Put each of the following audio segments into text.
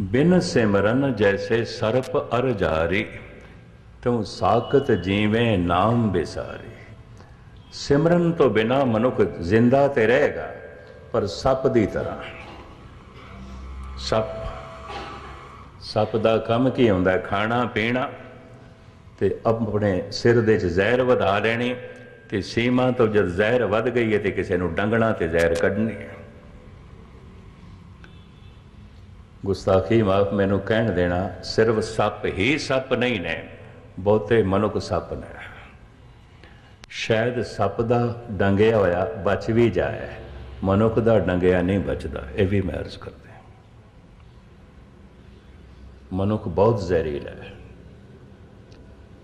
ਬਿਨ ਸਿਮਰਨ ਜੈਸੇ ਸਰਪ ਅਰ ਜਾਰੀ ਤੂੰ ਸਾਖਤ ਜੀਵੇਂ ਨਾਮ ਬਿਸਾਰੀ। ਸਿਮਰਨ ਤੋਂ ਬਿਨਾ ਮਨੁੱਖ ਜ਼ਿੰਦਾ ਤੇ ਰਹੇਗਾ, ਪਰ ਸੱਪ ਦੀ ਤਰ੍ਹਾਂ। ਸੱਪ ਸੱਪ ਦਾ ਕੰਮ ਕੀ ਹੁੰਦਾ? ਖਾਣਾ, ਪੀਣਾ, ਤੇ ਆਪਣੇ ਸਿਰ ਦੇ ਚ ਜ਼ਹਿਰ ਵਧਾ ਲੈਣੀ, ਤੇ ਸੀਮਾ ਤੋਂ ਜਦ ਜ਼ਹਿਰ ਵੱਧ ਗਈ ਹੈ ਤੇ ਕਿਸੇ ਨੂੰ ਡੰਗਣਾ ਤੇ ਜ਼ਹਿਰ ਕੱਢਣੀ ਹੈ। ਗੁਸਤਾਖੀ ਮਾਫ ਮੈਨੂੰ ਕਹਿਣ ਦੇਣਾ ਸਿਰਫ ਸੱਪ ਹੀ ਸੱਪ ਨਹੀਂ ਨੇ, ਬਹੁਤੇ ਮਨੁੱਖ ਸੱਪ ਨੇ। ਸ਼ਾਇਦ ਸੱਪ ਦਾ ਡੰਗਿਆ ਹੋਇਆ ਬਚ ਵੀ ਜਾਏ, ਮਨੁੱਖ ਦਾ ਡੰਗਿਆ ਨਹੀਂ ਬਚਦਾ, ਇਹ ਵੀ ਮੈਂ ਅਰਜ਼ ਕਰਦਾ ਮਨੁੱਖ ਬਹੁਤ ਜ਼ਹਿਰੀਲਾ ਹੈ।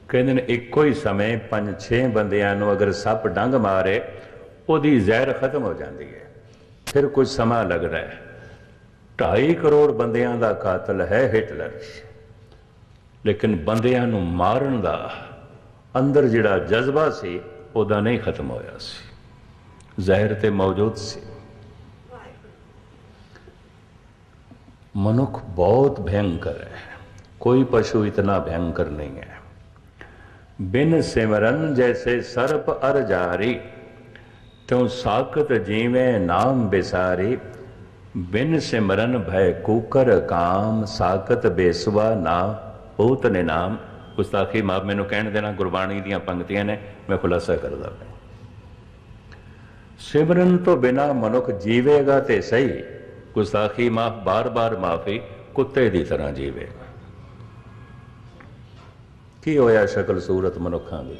ਕਹਿੰਦੇ ਨੇ ਇੱਕੋ ਹੀ ਸਮੇਂ ਪੰਜ ਛੇ ਬੰਦਿਆਂ ਨੂੰ ਅਗਰ ਸੱਪ ਡੰਗ ਮਾਰੇ, ਉਹਦੀ ਜ਼ਹਿਰ ਖਤਮ ਹੋ ਜਾਂਦੀ ਹੈ। ਫਿਰ ਕੁਝ ਸਮਾਂ ਲੱਗਦਾ ਹੈ। ਢਾਈ ਕਰੋੜ ਬੰਦਿਆਂ ਦਾ ਕਾਤਲ ਹੈ ਹਿਟਲਰ। ਲੇਕਿਨ ਬੰਦਿਆਂ ਨੂੰ ਮਾਰਨ ਦਾ ਅੰਦਰ ਜਿਹੜਾ ਜਜ਼ਬਾ ਸੀ, ਉਹਦਾ ਨਹੀਂ ਖਤਮ ਹੋਇਆ ਸੀ। ਜ਼ਹਿਰ ਤੇ ਮੌਜੂਦ ਸੀ। ਮਨੁੱਖ ਬਹੁਤ ਭੈਂਕਰ ਹੈ। ਕੋਈ ਪਸ਼ੂ ਇਤਨਾ ਭੈਂਕਰ ਨਹੀਂ ਹੈ। ਬਿਨ ਸਿਮਰਨ ਜੈਸੇ ਸਰਪ ਅਰ ਜਾਰੀ, ਤਉ ਸਾਖਤ ਜੀਵੇਂ ਨਾਮ ਬਿਸਾਰੀ ਬਿਨ ਸਿਮਰਨ ਭੈ ਕੂਕਰ ਕਾਮ ਸਾਖਤ ਬੇਸਵਾ ਨਾ ਬਹੁਤ ਨੇ ਨਾਮ। ਗੁਸਤਾਖੀ ਮਾਫ ਮੈਨੂੰ ਕਹਿਣ ਦੇਣਾ, ਗੁਰਬਾਣੀ ਦੀਆਂ ਪੰਕਤੀਆਂ ਨੇ, ਮੈਂ ਖੁਲਾਸਾ ਕਰਦਾ ਹਾਂ। ਸਿਮਰਨ ਤੋਂ ਬਿਨਾ ਮਨੁੱਖ ਜੀਵੇਗਾ ਤੇ ਸਹੀ। ਗੁਸਤਾਖੀ ਮਾਫ, ਬਾਰ-ਬਾਰ ਮਾਫੀ ਕੁੱਤੇ ਦੀ ਤਰ੍ਹਾਂ ਜੀਵੇਗਾ। ਕੀ ਹੋਇਆ ਸ਼ਕਲ ਸੂਰਤ ਮਨੁੱਖਾਂ ਦੀ?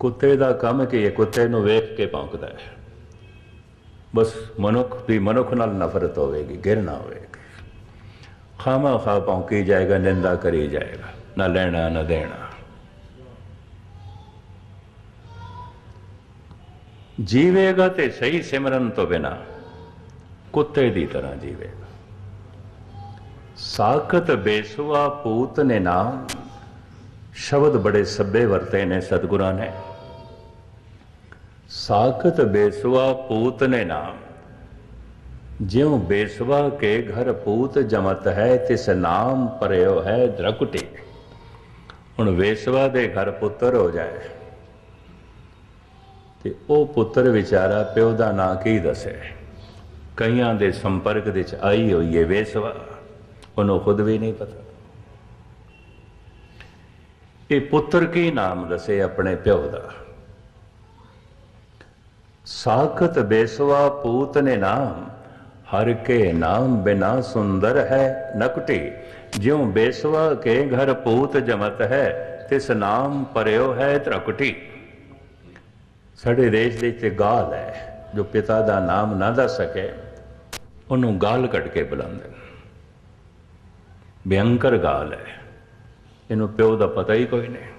ਕੁੱਤੇ ਦਾ ਕੰਮ ਕੀ ਹੈ? ਕੁੱਤੇ ਨੂੰ ਵੇਖ ਕੇ ਭੌਂਕਦਾ ਹੈ। ਬਸ ਮਨੁੱਖ ਦੀ ਮਨੁੱਖ ਨਾਲ ਨਫ਼ਰਤ ਹੋਵੇਗੀ ਗਿਰਨਾ ਹੋਵੇਗੀ। ਖਾਮਾ ਖਾ ਭੌਂਕੀ ਜਾਏਗਾ, ਨਿੰਦਾ ਕਰੀ ਜਾਏਗਾ, ਨਾ ਲੈਣਾ, ਨਾ ਦੇਣਾ। ਜੀਵੇਗਾ ਤੇ ਸਹੀ ਸਿਮਰਨ ਤੋਂ ਬਿਨਾ ਕੁੱਤੇ ਦੀ ਤਰ੍ਹਾਂ ਜੀਵੇਗਾ। ਸਾਖਤ ਬੇਸੁਆ ਪੂਤ ਨੇ ਨਾਮ, ਸ਼ਬਦ ਬੜੇ ਸੱਬੇ ਵਰਤੇ ਨੇ ਸਤਿਗੁਰਾਂ ਨੇ। ਸਾਖਤ ਬੇਸੁਆ ਪੂਤ ਨੇ ਨਾਮ। ਜਿਉ ਬੇਸਵਾ ਕੇ ਘਰ ਪੂਤ ਜਮਤ ਹੈ, ਤਿਸ ਨਾਮ ਪਰਿਓ ਹੈ ਦ੍ਰਕੁਟੀ ਹੁਣ ਵੇਸਵਾ ਦੇ ਘਰ ਪੁੱਤਰ ਹੋ ਜਾਏ। ਤੇ ਉਹ ਪੁੱਤਰ ਵਿਚਾਰਾ ਪਿਓ ਦਾ ਨਾਂ ਕੀ ਦੱਸੇ? ਕਈਆਂ ਦੇ ਸੰਪਰਕ ਦੇ ਵਿੱਚ ਆਈ ਹੋਈ ਹੈ ਵੇਸਵਾ ਉਹਨੂੰ ਖੁਦ ਵੀ ਨਹੀਂ ਪਤਾ। ਇਹ ਪੁੱਤਰ ਕੀ ਨਾਮ ਦੱਸੇ ਆਪਣੇ ਪਿਓ ਦਾ? ਸਾਖਤ ਬੇਸਵਾ ਪੂਤ ਨੇ ਨਾਮ, ਹਰ ਕੇ ਨਾਮ ਬਿਨਾ ਸੁੰਦਰ ਹੈ ਨਕਟੀ। ਜਿਉ ਬੇਸਵਾ ਕੇ ਘਰ ਪੂਤ ਜਮਤ ਹੈ, ਤਿਸ ਨਾਮ ਪਰਿਓ ਹੈ ਤਰਕਟੀ। ਸਾਡੇ ਦੇਸ਼ ਦੇ ਤੇ ਗਾਲ ਹੈ, ਜੋ ਪਿਤਾ ਦਾ ਨਾਮ ਨਾ ਦੱਸ ਸਕੇ, ਉਹਨੂੰ ਗਾਲ ਕੱਢ ਕੇ ਬੁਲਾਉਂਦੇ ਨੇ ਗਾਲ ਹੈ, ਇਹਨੂੰ ਪਿਓ ਦਾ ਪਤਾ ਹੀ ਕੋਈ ਨਹੀਂ।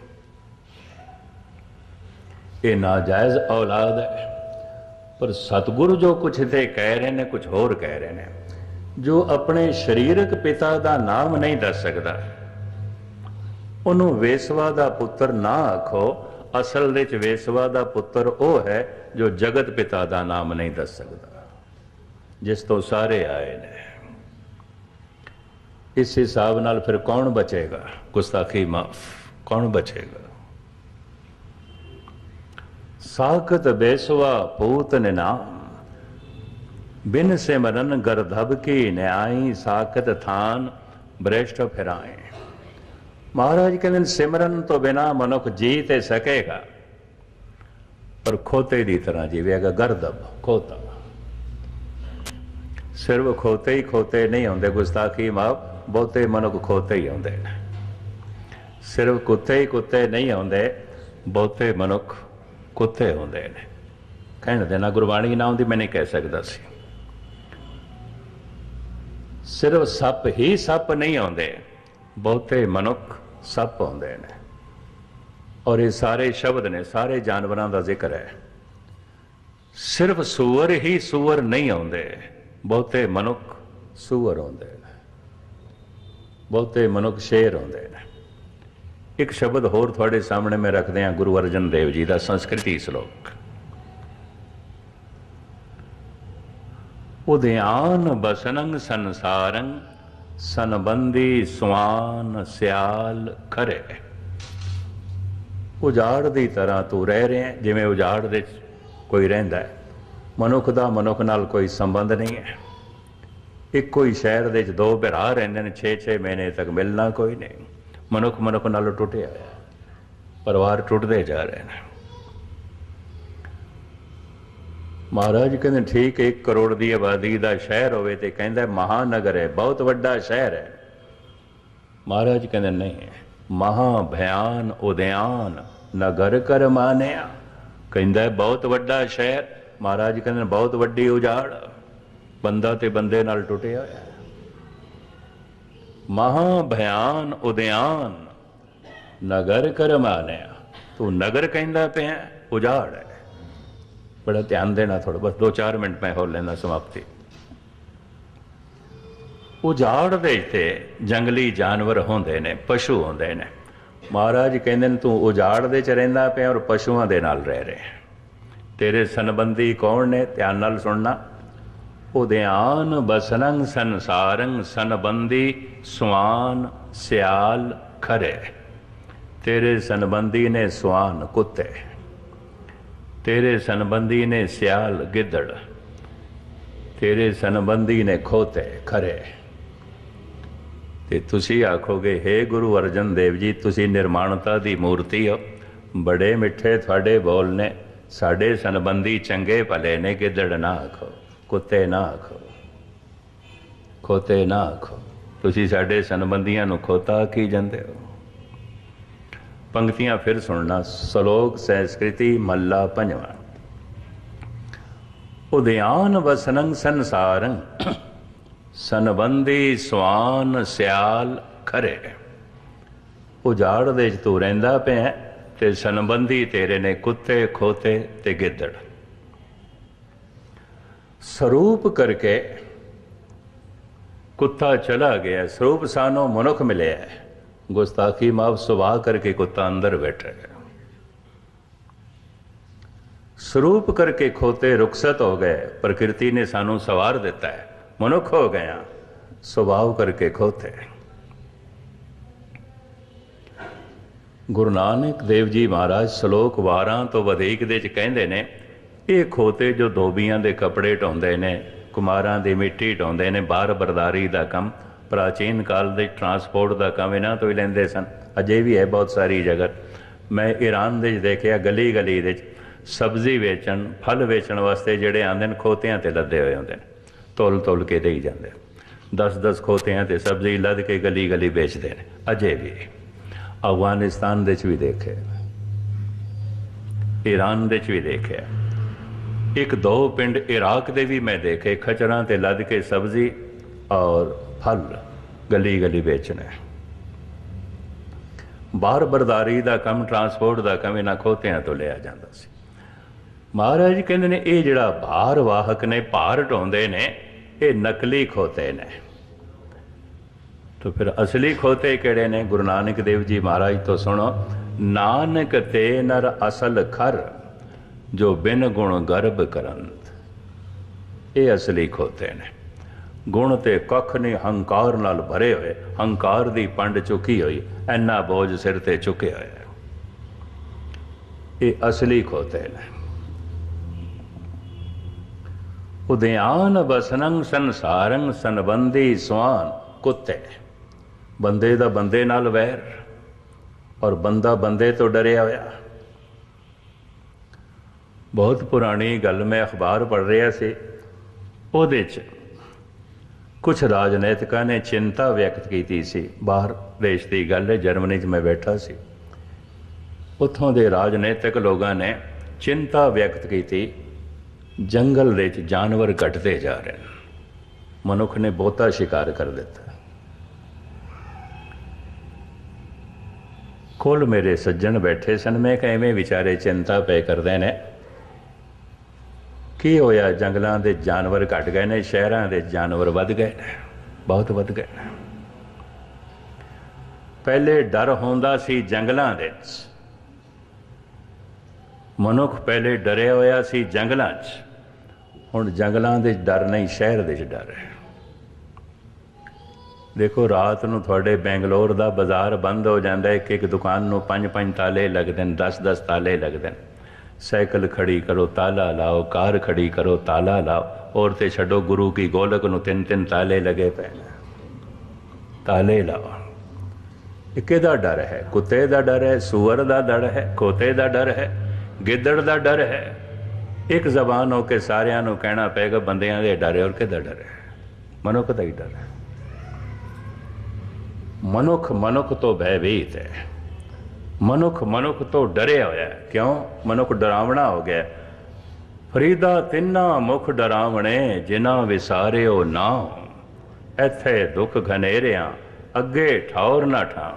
ਇਹ ਨਾਜਾਇਜ਼ ਔਲਾਦ ਹੈ। ਪਰ ਸਤਿਗੁਰੂ ਜੋ ਕੁਛ ਤੇ ਕਹਿ ਰਹੇ ਨੇ ਕੁਝ ਹੋਰ ਕਹਿ ਰਹੇ ਨੇ। ਜੋ ਆਪਣੇ ਸਰੀਰਕ ਪਿਤਾ ਦਾ ਨਾਮ ਨਹੀਂ ਦੱਸ ਸਕਦਾ, ਉਹਨੂੰ ਵੇਸਵਾ ਦਾ ਪੁੱਤਰ ਨਾ ਆਖੋ। ਅਸਲ ਵਿੱਚ ਵੇਸਵਾ ਦਾ ਪੁੱਤਰ ਉਹ ਹੈ ਜੋ ਜਗਤ ਪਿਤਾ ਦਾ ਨਾਮ ਨਹੀਂ ਦੱਸ ਸਕਦਾ, ਜਿਸ ਤੋਂ ਸਾਰੇ ਆਏ ਨੇ। ਇਸ ਹਿਸਾਬ ਨਾਲ ਫਿਰ ਕੌਣ ਬਚੇਗਾ? ਗੁਸਤਾਖੀ ਮਾਫ, ਕੌਣ ਬਚੇਗਾ? ਸਾਖਤ ਬੇਸਵਾ ਪੂਤ ਨਾਮ ਬਿਨ ਸਿਮਰਨ ਗਰਧਬ ਕੀ ਨਿਆਈ ਸਾਖਤ ਥਾਨ ਬ੍ਰੇਸ਼ਟ ਫਿਰਾਏ ਮਹਾਰਾਜ ਕਹਿੰਦੇ ਸਿਮਰਨ ਤੋਂ ਬਿਨਾ ਮਨੁੱਖ ਜੀ ਤੇ ਸਕੇਗਾ ਪਰ ਖੋਤੇ ਦੀ ਤਰ੍ਹਾਂ ਜੀਵੇਗਾ ਗਰਦਬ ਖੋਤਾ ਸਿਰਫ ਖੋਤੇ ਹੀ ਖੋਤੇ ਨਹੀਂ ਹੁੰਦੇ ਗੁਸਤਾਖੀ ਮਾਫ ਬਹੁਤੇ ਮਨੁੱਖ ਖੋਤੇ ਹੀ ਹੁੰਦੇ ਨੇ ਸਿਰਫ ਕੁੱਤੇ ਹੀ ਕੁੱਤੇ ਨਹੀਂ ਹੁੰਦੇ ਬਹੁਤੇ ਮਨੁੱਖ ਕੁੱਤੇ ਹੁੰਦੇ ਨੇ। ਕਹਿਣ ਦੇਣਾ, ਗੁਰਬਾਣੀ ਨਾਮ ਦੀ ਮੈਂ ਨਹੀਂ ਕਹਿ ਸਕਦਾ ਸੀ। ਸਿਰਫ ਸੱਪ ਹੀ ਸੱਪ ਨਹੀਂ ਆਉਂਦੇ, ਬਹੁਤੇ ਮਨੁੱਖ ਸੱਪ ਆਉਂਦੇ ਨੇ। ਔਰ ਇਹ ਸਾਰੇ ਸ਼ਬਦ ਨੇ, ਸਾਰੇ ਜਾਨਵਰਾਂ ਦਾ ਜ਼ਿਕਰ ਹੈ। ਸਿਰਫ ਸੂਰ ਹੀ ਸੂਰ ਨਹੀਂ ਆਉਂਦੇ, ਬਹੁਤੇ ਮਨੁੱਖ ਸੂਰ ਆਉਂਦੇ ਨੇ। ਬਹੁਤੇ ਮਨੁੱਖ ਸ਼ੇਰ ਆਉਂਦੇ ਨੇ। ਇੱਕ ਸ਼ਬਦ ਹੋਰ ਤੁਹਾਡੇ ਸਾਹਮਣੇ ਮੈਂ ਰੱਖਦੇ ਹਾਂ ਗੁਰੂ ਅਰਜਨ ਦੇਵ ਜੀ ਦਾ ਸੰਸਕ੍ਰਿਤੀ ਸ਼ਲੋਕ। ਉਦਿਆਨ ਬਸਨੰ ਸੰਸਾਰੰ ਸੰਬੰਧੀ ਸਵਾਨ ਸਿਆਲ ਖਰੇ। ਉਜਾੜ ਦੀ ਤਰ੍ਹਾਂ ਤੂੰ ਰਹਿ ਰਿਹਾ ਹੈ, ਜਿਵੇਂ ਉਜਾੜ ਦੇ ਕੋਈ ਰਹਿੰਦਾ ਹੈ। ਮਨੁੱਖ ਦਾ ਮਨੁੱਖ ਨਾਲ ਕੋਈ ਸੰਬੰਧ ਨਹੀਂ ਹੈ। ਇੱਕੋ ਹੀ ਸ਼ਹਿਰ ਦੇ ਵਿੱਚ ਦੋ ਭਰਾ ਰਹਿੰਦੇ ਨੇ 6-6 ਮਹੀਨੇ ਤੱਕ ਮਿਲਣਾ ਕੋਈ ਨਹੀਂ। ਮਨੁੱਖ ਮਨੁੱਖ ਨਾਲੋਂ ਟੁੱਟਿਆ ਹੋਇਆ ਪਰਿਵਾਰ ਟੁੱਟਦੇ ਜਾ ਰਹੇ ਨੇ। ਮਹਾਰਾਜ ਕਹਿੰਦੇ, ਠੀਕ 1 ਕਰੋੜ ਦੀ ਆਬਾਦੀ ਦਾ ਸ਼ਹਿਰ ਹੋਵੇ ਤੇ ਕਹਿੰਦਾ, ਮਹਾਨਗਰ ਹੈ, ਬਹੁਤ ਵੱਡਾ ਸ਼ਹਿਰ ਹੈ। ਮਹਾਰਾਜ ਕਹਿੰਦੇ, ਨਹੀਂ ਮਹਾ ਭਿਆਨ ਉਦਿਆਨ, ਨਗਰ ਕਰ ਮਾਨਿਆ। ਕਹਿੰਦਾ, ਬਹੁਤ ਵੱਡਾ ਸ਼ਹਿਰ। ਮਹਾਰਾਜ ਕਹਿੰਦੇ, ਬਹੁਤ ਵੱਡੀ ਉਜਾੜ। ਬੰਦਾ ਤੇ ਬੰਦੇ ਨਾਲ ਟੁੱਟਿਆ ਹੋਇਆ ਮਹਾ ਭਿਆਨ ਉਦਿਆਨ। ਨਗਰ ਕਰ ਮਾਨਿਆ ਤੂੰ ਨਗਰ ਕਹਿੰਦਾ ਪਿਆ, ਉਜਾੜ ਹੈ। ਬੜਾ ਧਿਆਨ ਦੇਣਾ ਥੋੜਾ ਬਸ 2-4 ਮਿੰਟ ਮੈਂ ਹੋਰ ਲੈਣਾ ਸਮਾਪਤੀ। ਉਜਾੜ ਦੇ ਤੇ ਜੰਗਲੀ ਜਾਨਵਰ ਹੁੰਦੇ ਨੇ, ਪਸ਼ੂ ਹੁੰਦੇ ਨੇ। ਮਹਾਰਾਜ ਕਹਿੰਦੇ ਨੇ, ਤੂੰ ਉਜਾੜ ਦੇ ਚ ਰਹਿੰਦਾ ਪਿਆ ਔਰ ਪਸ਼ੂਆਂ ਦੇ ਨਾਲ ਰਹਿ ਰਿਹਾ। ਤੇਰੇ ਸੰਬੰਧੀ ਕੌਣ ਨੇ? ਧਿਆਨ ਨਾਲ ਸੁਣਨਾ। ਉਦਿਆਨ ਬਸਨੰ ਸੰਸਾਰੰਗ ਸੰਬੰਧੀ ਸੁਆਨ ਸਿਆਲ ਖਰੇ। ਤੇਰੇ ਸੰਬੰਧੀ ਨੇ ਸੁਆਨ ਕੁੱਤੇ। ਤੇਰੇ ਸੰਬੰਧੀ ਨੇ ਸਿਆਲ ਗਿੱਦੜ। ਤੇਰੇ ਸੰਬੰਧੀ ਨੇ ਖੋਤੇ ਖਰੇ। ਤੇ ਤੁਸੀਂ ਆਖੋਗੇ हे ਗੁਰੂ ਅਰਜਨ ਦੇਵ ਜੀ, ਤੁਸੀਂ ਨਿਰਮਾਣਤਾ ਦੀ ਮੂਰਤੀ ਹੋ। ਬੜੇ ਮਿੱਠੇ ਤੁਹਾਡੇ ਬੋਲ ਨੇ। ਸਾਡੇ ਸੰਬੰਧੀ ਚੰਗੇ ਭਲੇ ਨੇ ਗਿੱਦੜ ਨਾ ਆਖੋ। ਕੁੱਤੇ ਨਾ ਆਖੋ ਖੋਤੇ ਨਾ ਆਖੋ ਤੁਸੀਂ ਸਾਡੇ ਸੰਬੰਧੀਆਂ ਨੂੰ ਖੋਤਾ ਕੀ ਜਾਂਦੇ ਹੋ? ਪੰਕਤੀਆਂ ਫਿਰ ਸੁਣਨਾ। ਸ਼ਲੋਕ ਸੰਸਕ੍ਰਿਤੀ ਮੱਲਾ ਪੰਜਵਾਂ। ਉਦਿਆਨ ਵਸਨੰ ਸੰਸਾਰੰ, ਸੰਬੰਧੀ ਸਵਾਨ ਸਿਆਲ ਖਰੇ। ਉਜਾੜ ਦੇ ਚ ਤੂੰ ਰਹਿੰਦਾ ਪਿਆ ਤੇ ਸੰਬੰਧੀ ਤੇਰੇ ਨੇ ਕੁੱਤੇ, ਖੋਤੇ ਤੇ ਗਿੱਦੜ। ਸਰੂਪ ਕਰਕੇ ਕੁੱਤਾ ਚਲਾ ਗਿਆ। ਸਰੂਪ ਸਾਨੂੰ ਮਨੁੱਖ ਮਿਲਿਆ ਗੁਸਤਾਖੀ ਮਾਫ ਸੁਭਾ ਕਰਕੇ ਕੁੱਤਾ ਅੰਦਰ ਬੈਠਾ ਹੈ। ਸਰੂਪ ਕਰਕੇ ਖੋਤੇ ਰੁਖਸਤ ਹੋ ਗਏ। ਪ੍ਰਕਿਰਤੀ ਨੇ ਸਾਨੂੰ ਸਵਾਰ ਦਿੱਤਾ ਹੈ। ਮਨੁੱਖ ਹੋ ਗਿਆ। ਸੁਭਾਵ ਕਰਕੇ ਖੋਤੇ। ਗੁਰੂ ਨਾਨਕ ਦੇਵ ਜੀ ਮਹਾਰਾਜ ਸ਼ਲੋਕ ਵਾਰਾਂ ਤੋਂ ਵਧੇਕ ਦੇ ਚ ਕਹਿੰਦੇ ਨੇ ਇਹ ਖੋਤੇ ਜੋ ਧੋਬੀਆਂ ਦੇ ਕੱਪੜੇ ਢਾਉਂਦੇ ਨੇ, ਕੁਮਾਰਾਂ ਦੀ ਮਿੱਟੀ ਢਾਉਂਦੇ ਨੇ, ਬਾਹਰ ਬਰਦਾਰੀ ਦਾ ਕੰਮ, ਪ੍ਰਾਚੀਨ ਕਾਲ ਦੇ ਟਰਾਂਸਪੋਰਟ ਦਾ ਕੰਮ ਇਹਨਾਂ ਤੋਂ ਹੀ ਲੈਂਦੇ ਸਨ। ਅਜੇ ਵੀ ਹੈ ਬਹੁਤ ਸਾਰੀ ਜਗ੍ਹਾ। ਮੈਂ ਈਰਾਨ ਦੇ ਦੇਖਿਆ ਗਲੀ ਗਲੀ ਦੇ ਸਬਜ਼ੀ ਵੇਚਣ, ਫਲ ਵੇਚਣ ਵਾਸਤੇ ਜਿਹੜੇ ਆਂਦੇ ਨੇ, ਖੋਤਿਆਂ ਤੇ ਲੱਦੇ ਹੋਏ ਹੁੰਦੇ ਨੇ। ਤੋਲ ਤੋਲ ਕੇ ਦੇਈ ਜਾਂਦੇ 10-10 ਖੋਤਿਆਂ ਤੇ ਸਬਜ਼ੀ ਲੱਦ ਕੇ ਗਲੀ ਗਲੀ ਵੇਚਦੇ ਨੇ। ਅਜੇ ਵੀ। ਅਫਗਾਨਿਸਤਾਨ ਦੇ ਚ ਵੀ ਦੇਖੇ ਈਰਾਨ ਦੇ ਚ ਵੀ ਦੇਖਿਆ। ਇੱਕ ਦੋ ਪਿੰਡ ਇਰਾਕ ਦੇ ਵੀ ਮੈਂ ਦੇਖੇ, ਖਚਰਾਂ ਤੇ ਲੱਦ ਕੇ ਸਬਜ਼ੀ ਔਰ ਫਲ ਗਲੀ ਗਲੀ ਵੇਚਣਾ। ਬਾਹਰ ਬਰਦਾਰੀ ਦਾ ਕੰਮ, ਟਰਾਂਸਪੋਰਟ ਦਾ ਕੰਮ ਇਹਨਾਂ ਖੋਤਿਆਂ ਤੋਂ ਲਿਆ ਜਾਂਦਾ ਸੀ। ਮਹਾਰਾਜ ਕਹਿੰਦੇ ਨੇ, ਇਹ ਜਿਹੜਾ ਭਾਰ ਵਾਹਕ ਨੇ, ਭਾਰ ਢਾਉਂਦੇ ਨੇ, ਇਹ ਨਕਲੀ ਖੋਤੇ ਨੇ। ਤਾਂ ਫਿਰ ਅਸਲੀ ਖੋਤੇ ਕਿਹੜੇ ਨੇ? ਗੁਰੂ ਨਾਨਕ ਦੇਵ ਜੀ ਮਹਾਰਾਜ ਤੋਂ ਸੁਣੋ, ਨਾਨਕ ਤੇ ਨਰ ਅਸਲ ਖਰ। ਜੋ ਬਿਨ ਗੁਣ ਗਰਭ ਕਰੰਤ। ਇਹ ਅਸਲੀ ਖੋਤੇ ਨੇ। ਗੁਣ ਤੇ ਕੱਖ ਨਹੀਂ ਹੰਕਾਰ ਨਾਲ ਭਰੇ ਹੋਏ, ਹੰਕਾਰ ਦੀ ਪੰਡ ਚੁੱਕੀ ਹੋਈ, ਐਨਾ ਬੋਝ ਸਿਰ ਤੇ ਚੁੱਕਿਆ ਹੋਇਆ। ਇਹ ਅਸਲੀ ਖੋਤੇ ਨੇ। ਉਦਿਆਨ ਬਸਨੰ ਸੰਸਾਰੰ ਸੰਬੰਧੀ ਸਵਾਨ ਕੁੱਤੇ। ਬੰਦੇ ਦਾ ਬੰਦੇ ਨਾਲ ਵੈਰ, ਔਰ ਬੰਦਾ ਬੰਦੇ ਤੋਂ ਡਰਿਆ ਹੋਇਆ। ਬਹੁਤ ਪੁਰਾਣੀ ਗੱਲ ਮੈਂ ਅਖਬਾਰ ਪੜ੍ਹ ਰਿਹਾ ਸੀ। ਉਹਦੇ 'ਚ ਕੁਝ ਰਾਜਨੀਤਿਕਾਂ ਨੇ ਚਿੰਤਾ ਵਿਅਕਤ ਕੀਤੀ ਸੀ। ਬਾਹਰ ਦੇਸ਼ ਦੀ ਗੱਲ ਹੈ, ਜਰਮਨੀ 'ਚ ਮੈਂ ਬੈਠਾ ਸੀ। ਉੱਥੋਂ ਦੇ ਰਾਜਨੀਤਿਕ ਲੋਕਾਂ ਨੇ ਚਿੰਤਾ ਵਿਅਕਤ ਕੀਤੀ, ਜੰਗਲ ਦੇ ਵਿੱਚ ਜਾਨਵਰ ਘਟਦੇ ਜਾ ਰਹੇ ਨੇ। ਮਨੁੱਖ ਨੇ ਬਹੁਤਾ ਸ਼ਿਕਾਰ ਕਰ ਦਿੱਤਾ। ਕੋਲ ਮੇਰੇ ਸੱਜਣ ਬੈਠੇ ਸਨ, ਮੈਂ ਕਿਹਾ ਐਵੇਂ ਵਿਚਾਰੇ ਚਿੰਤਾ ਪਏ ਕਰਦੇ ਨੇ। ਕੀ ਹੋਇਆ? ਜੰਗਲਾਂ ਦੇ ਜਾਨਵਰ ਘਟ ਗਏ ਨੇ, ਸ਼ਹਿਰਾਂ ਦੇ ਜਾਨਵਰ ਵੱਧ ਗਏ ਨੇ, ਬਹੁਤ ਵੱਧ ਗਏ ਨੇ। ਪਹਿਲੇ ਡਰ ਹੁੰਦਾ ਸੀ ਜੰਗਲਾਂ ਦੇ ਵਿੱਚ। ਮਨੁੱਖ ਪਹਿਲੇ ਡਰਿਆ ਹੋਇਆ ਸੀ ਜੰਗਲਾਂ 'ਚ। ਹੁਣ ਜੰਗਲਾਂ ਦੇ ਡਰ ਨਹੀਂ, ਸ਼ਹਿਰ ਦੇ 'ਚ ਡਰ ਹੈ। ਦੇਖੋ, ਰਾਤ ਨੂੰ ਤੁਹਾਡੇ ਬੈਂਗਲੌਰ ਦਾ ਬਾਜ਼ਾਰ ਬੰਦ ਹੋ ਜਾਂਦਾ ਇੱਕ ਇੱਕ ਦੁਕਾਨ ਨੂੰ ਪੰਜ ਪੰਜ ਤਾਲੇ ਲੱਗਦੇ ਨੇ 10 10 ਤਾਲੇ ਲੱਗਦੇ ਨੇ। ਸਾਈਕਲ ਖੜੀ ਕਰੋ, ਤਾਲਾ ਲਾਓ, ਕਾਰ ਖੜੀ ਕਰੋ, ਤਾਲਾ ਲਾਓ। ਔਰ ਤੇ ਛੱਡੋ, ਗੁਰੂ ਕੀ ਗੋਲਕ ਨੂੰ ਤਿੰਨ ਤਿੰਨ ਤਾਲੇ ਲਗੇ ਪਏ ਤਾਲੇ ਲਾਓ। ਇਹ ਕਿਹਦਾ ਡਰ ਹੈ? ਕੁੱਤੇ ਦਾ ਡਰ ਹੈ ਸੂਰ ਦਾ ਡਰ ਹੈ, ਖੋਤੇ ਦਾ ਡਰ ਹੈ, ਗਿੱਦੜ ਦਾ ਡਰ ਹੈ। ਇੱਕ ਜ਼ਬਾਨ ਹੋ ਕੇ ਸਾਰਿਆਂ ਨੂੰ ਕਹਿਣਾ ਪਏਗਾ, ਬੰਦਿਆਂ ਦੇ ਡਰ ਹੈ ਔਰ ਕਿਹਦਾ ਡਰ ਹੈ? ਮਨੁੱਖ ਦਾ ਹੀ ਡਰ ਹੈ। ਮਨੁੱਖ ਮਨੁੱਖ ਤੋਂ ਭੈਭੀਤ ਹੈ। ਮਨੁੱਖ ਮਨੁੱਖ ਤੋਂ ਡਰਿਆ ਹੋਇਆ ਹੈ। ਕਿਉਂ? ਮਨੁੱਖ ਡਰਾਵਣਾ ਹੋ ਗਿਆ ਫਰੀਦਾ ਤਿੰਨਾ ਮੁਖ ਡਰਾਵਣੇ, ਜਿਨ੍ਹਾਂ ਵਿਸਾਰਿਓ ਨਾ ਇੱਥੇ ਦੁੱਖ ਘਨੇਰਿਆਂ, ਅੱਗੇ ਠੌਰ ਨਾ ਠਾਂ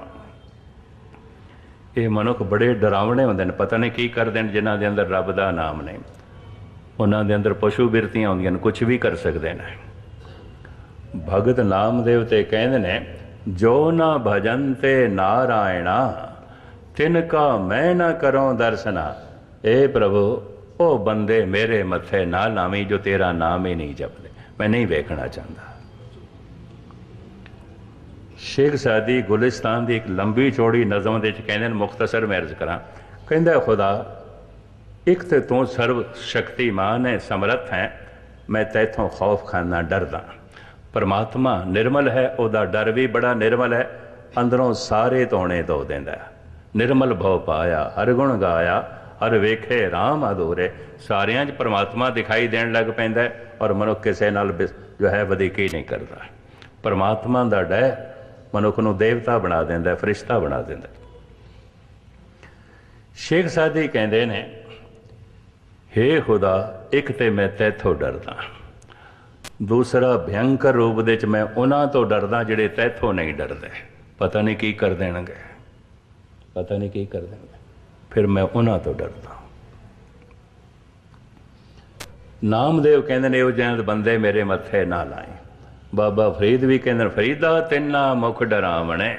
ਇਹ ਮਨੁੱਖ ਬੜੇ ਡਰਾਵਣੇ ਹੁੰਦੇ ਨੇ। ਪਤਾ ਨਹੀਂ ਕੀ ਕਰਦੇ ਨੇ, ਜਿਨ੍ਹਾਂ ਦੇ ਅੰਦਰ ਰੱਬ ਦਾ ਨਾਮ ਨਹੀਂ। ਉਹਨਾਂ ਦੇ ਅੰਦਰ ਪਸ਼ੂ ਬਿਰਤੀਆਂ ਹੁੰਦੀਆਂ ਨੇ ਕੁਝ ਵੀ ਕਰ ਸਕਦੇ ਨੇ। ਭਗਤ ਨਾਮਦੇਵ ਤੇ ਕਹਿੰਦੇ ਨੇ, ਜੋ ਨਾ ਭਜਨ ਤੇ ਨਾਰਾਇਣਾ ਤਿਨ ਕਾ ਮੈਂ ਨਾ ਕਰਉ ਦਰਸ਼ਨਾ। ਏ ਪ੍ਰਭੂ, ਉਹ ਬੰਦੇ ਮੇਰੇ ਮੱਥੇ ਨਾ ਲਾਵੀਂ ਜੋ ਤੇਰਾ ਨਾਮ ਹੀ ਨਹੀਂ ਜਪਦੇ। ਮੈਂ ਨਹੀਂ ਵੇਖਣਾ ਚਾਹੁੰਦਾ। ਸ਼ੇਖ ਸਾਦੀ ਗੁਲਿਸਤਾਨ ਦੀ ਇੱਕ ਲੰਬੀ ਚੌੜੀ ਨਜ਼ਮ ਦੇ ਵਿੱਚ ਕਹਿੰਦੇ ਨੇ, ਮੁਖਤਸਰ ਮੈਂ ਅਰਜ਼ ਕਰਾਂ। ਕਹਿੰਦਾ, ਖੁਦਾ, ਇੱਕ ਤੇ ਤੂੰ ਸਰਵ ਸ਼ਕਤੀਮਾਨ ਹੈ, ਸਮਰੱਥ ਹੈ। ਮੈਂ ਤੈਥੋਂ ਖੌਫ ਖਾਨਾ ਡਰਦਾ। ਪਰਮਾਤਮਾ ਨਿਰਮਲ ਹੈ, ਉਹਦਾ ਡਰ ਵੀ ਬੜਾ ਨਿਰਮਲ ਹੈ। ਅੰਦਰੋਂ ਸਾਰੇ ਧੋਣੇ ਧੋ ਦਿੰਦਾ ਹੈ। ਨਿਰਮਲ ਭਉ ਪਾਇਆ ਹਰ ਗੁਣ ਗਾਇਆ ਹਰ ਵੇਖੇ RAM ਅਧੂਰੇ। ਸਾਰਿਆਂ 'ਚ ਪਰਮਾਤਮਾ ਦਿਖਾਈ ਦੇਣ ਲੱਗ ਪੈਂਦਾ ਹੈ ਔਰ ਮਨੁੱਖ ਕਿਸੇ ਨਾਲ ਬਿਸ- ਜੋ ਹੈ ਵਧੀਕੀ ਨਹੀਂ ਕਰਦਾ। ਪਰਮਾਤਮਾ ਦਾ ਡਰ ਮਨੁੱਖ ਨੂੰ ਦੇਵਤਾ ਬਣਾ ਦਿੰਦਾ ਹੈ, ਫਰਿਸ਼ਤਾ ਬਣਾ ਦਿੰਦਾ ਸ਼ੇਖ ਸਾਦੀ ਕਹਿੰਦੇ ਨੇ ਹੇ ਖੁਦਾ ਇੱਕ ਤੇ ਮੈਂ ਤੈਥੋਂ ਡਰਦਾ। ਦੂਸਰਾ ਭਿਅੰਕਰ ਰੂਪ ਦੇ ਵਿੱਚ ਮੈਂ ਉਹਨਾਂ ਤੋਂ ਡਰਦਾ ਜਿਹੜੇ ਤੈਥੋਂ ਨਹੀਂ ਡਰਦੇ। ਪਤਾ ਨਹੀਂ ਕੀ ਕਰ ਦੇਣਗੇ। ਪਤਾ ਨਹੀਂ ਕੀ ਕਰ ਦੇਣਗੇ ਫਿਰ ਮੈਂ ਉਹਨਾਂ ਤੋਂ ਡਰਦਾ ਨਾਮਦੇਵ ਕਹਿੰਦੇ ਨੇ ਉਹ ਜਿਹਨਾਂ ਬੰਦੇ ਮੇਰੇ ਮੱਥੇ ਨਾ ਲਾਏ। ਬਾਬਾ ਫਰੀਦ ਵੀ ਕਹਿੰਦੇ ਨੇ, ਫਰੀਦਾ ਤਿੰਨਾ ਮੁਖ ਡਰਾਵਣੇ